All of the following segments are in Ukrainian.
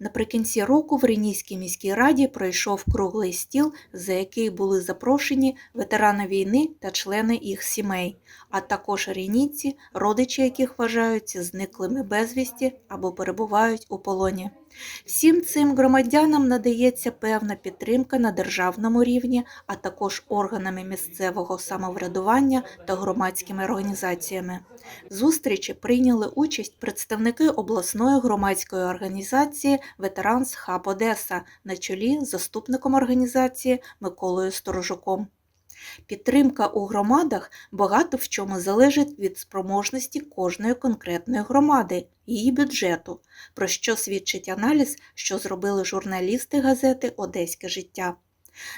Наприкінці року в Ренійській міській раді пройшов круглий стіл, за який були запрошені ветерани війни та члени їх сімей, а також ренійці, родичі яких вважаються зниклими безвісті або перебувають у полоні. Всім цим громадянам надається певна підтримка на державному рівні, а також органами місцевого самоврядування та громадськими організаціями. Зустрічі прийняли участь представники обласної громадської організації Ветеранс Хаб Одеса на чолі з заступником організації Миколою Сторожуком. Підтримка у громадах багато в чому залежить від спроможності кожної конкретної громади, її бюджету, про що свідчить аналіз, що зробили журналісти газети Одеське життя.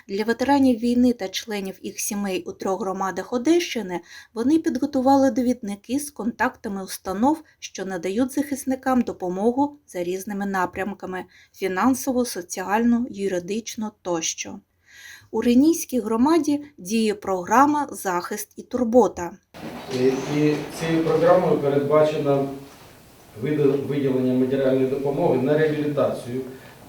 Для ветеранів війни та членів їх сімей у трьох громадах Одещини вони підготували довідники з контактами установ, що надають захисникам допомогу за різними напрямками фінансову, соціальну, юридичну тощо. У Ренійській громаді діє програма Захист і турбота. І, і цією програмою передбачено виділення матеріальної допомоги на реабілітацію.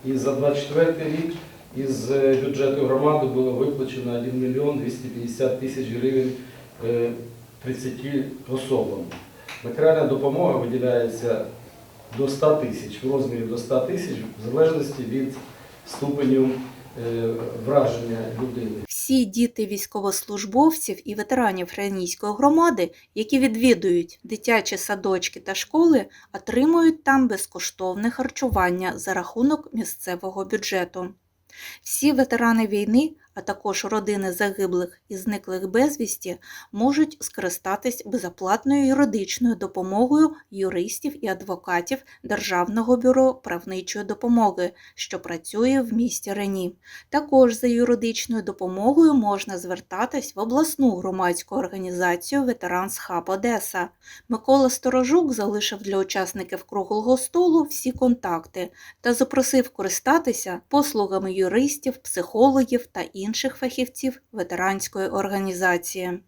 І за 24 рік із е, бюджету громади було виплачено 1 мільйон 250 тисяч гривень е, 30 особам. Матеріальна допомога виділяється до 100 тисяч, в розмірі до 100 тисяч, в залежності від ступеню е, враження людини. Всі діти військовослужбовців і ветеранів Ренійської громади, які відвідують дитячі садочки та школи, отримують там безкоштовне харчування за рахунок місцевого бюджету. Всі ветерани війни, а також родини загиблих і зниклих безвісті, можуть скористатись безоплатною юридичною допомогою юристів і адвокатів Державного бюро правничої допомоги, що працює в місті Рені. Також за юридичною допомогою можна звертатись в обласну громадську організацію Ветеранс Хаб Одеса. Микола Сторожук залишив для учасників круглого столу всі контакти та запросив користатися послугами юристів, психологів та інших фахівців ветеранської організації.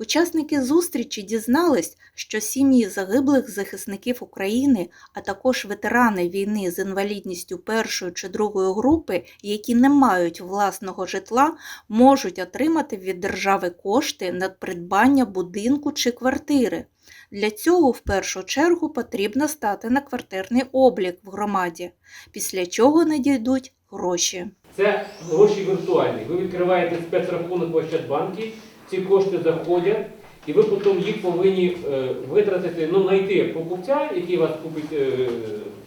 Учасники зустрічі дізнались, що сім'ї загиблих захисників України, а також ветерани війни з інвалідністю першої чи другої групи, які не мають власного житла, можуть отримати від держави кошти на придбання будинку чи квартири. Для цього в першу чергу потрібно стати на квартирний облік в громаді, після чого надійдуть гроші. Це гроші віртуальні. Ви відкриваєте спецрахунок в Ощадбанкі, ці кошти заходять, і ви потім їх повинні е, витратити, ну, знайти покупця, який вас купить, е,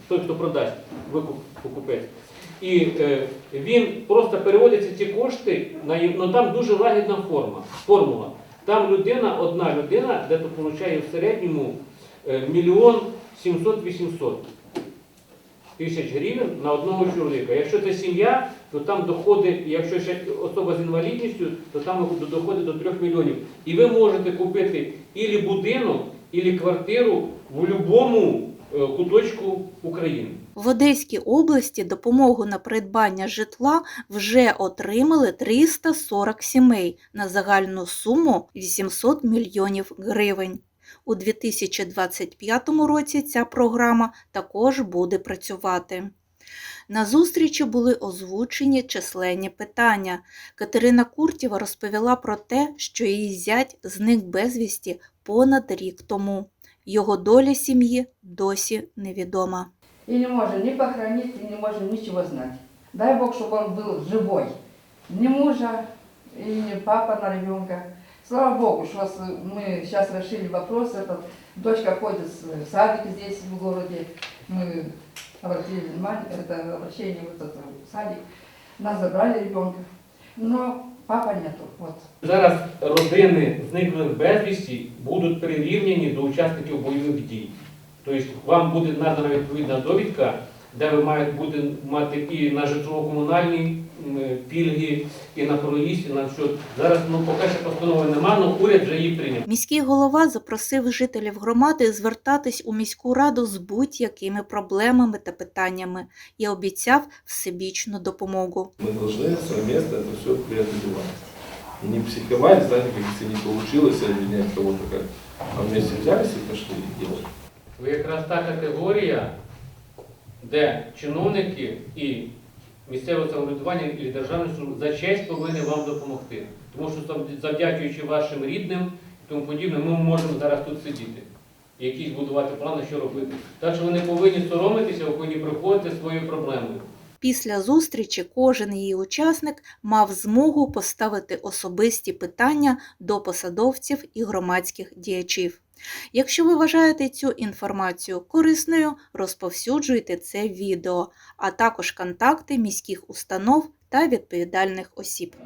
той, хто продасть, викуп покупець. І е, він просто переводиться ці кошти, на, ну там дуже лагідна форма, формула. Там людина, одна людина, де то получає в середньому мільйон сімсот-вісімсот тисяч гривень на одного чоловіка. Якщо це сім'я, то там доходи, якщо ще особа з інвалідністю, то там доходить до 3 мільйонів. І ви можете купити ілі будинок, ілі квартиру в будь-якому е, куточку України. В Одеській області допомогу на придбання житла вже отримали 340 сімей на загальну суму 800 мільйонів гривень. У 2025 році ця програма також буде працювати. На зустрічі були озвучені численні питання. Катерина Куртєва розповіла про те, що її зять зник безвісті понад рік тому. Його доля сім'ї досі невідома. И не можем ни похоронить, и не можем ничего знать. Дай Бог, чтобы он был живой. Ни мужа, ни папа на ребенка. Слава Богу, что вас- мы сейчас решили вопрос этот. Дочка ходит в садик здесь, в городе. Мы обратили внимание, это обращение в этот садик. Нас забрали ребенка. Но папа нету. Вот. Зараз родини зниклих безвісті будуть прирівняні до учасників бойових дій. Тобто вам буде надана відповідна довідка, де ви маєте бути мати і на житлово-комунальні м, пільги, і на проїзд, і на що. Зараз ну поки що постанови немає, але уряд вже її прийняв. Міський голова запросив жителів громади звертатись у міську раду з будь-якими проблемами та питаннями і обіцяв всебічну допомогу. Мы должны совместно это все преодолевать. И не психовать, знаете, как если не получилось обвинять кого-то как. А вместе взялись и пошли и делали. Ви якраз та категорія, де чиновники і місцеве самоврядування і державні служби за честь повинні вам допомогти. Тому що зав- завдячуючи вашим рідним і тому подібне, ми можемо зараз тут сидіти. І якісь будувати плани, що робити. Так що ви не повинні соромитися, ви повинні приходити своєю проблемою. Після зустрічі кожен її учасник мав змогу поставити особисті питання до посадовців і громадських діячів. Якщо ви вважаєте цю інформацію корисною, розповсюджуйте це відео, а також контакти міських установ та відповідальних осіб.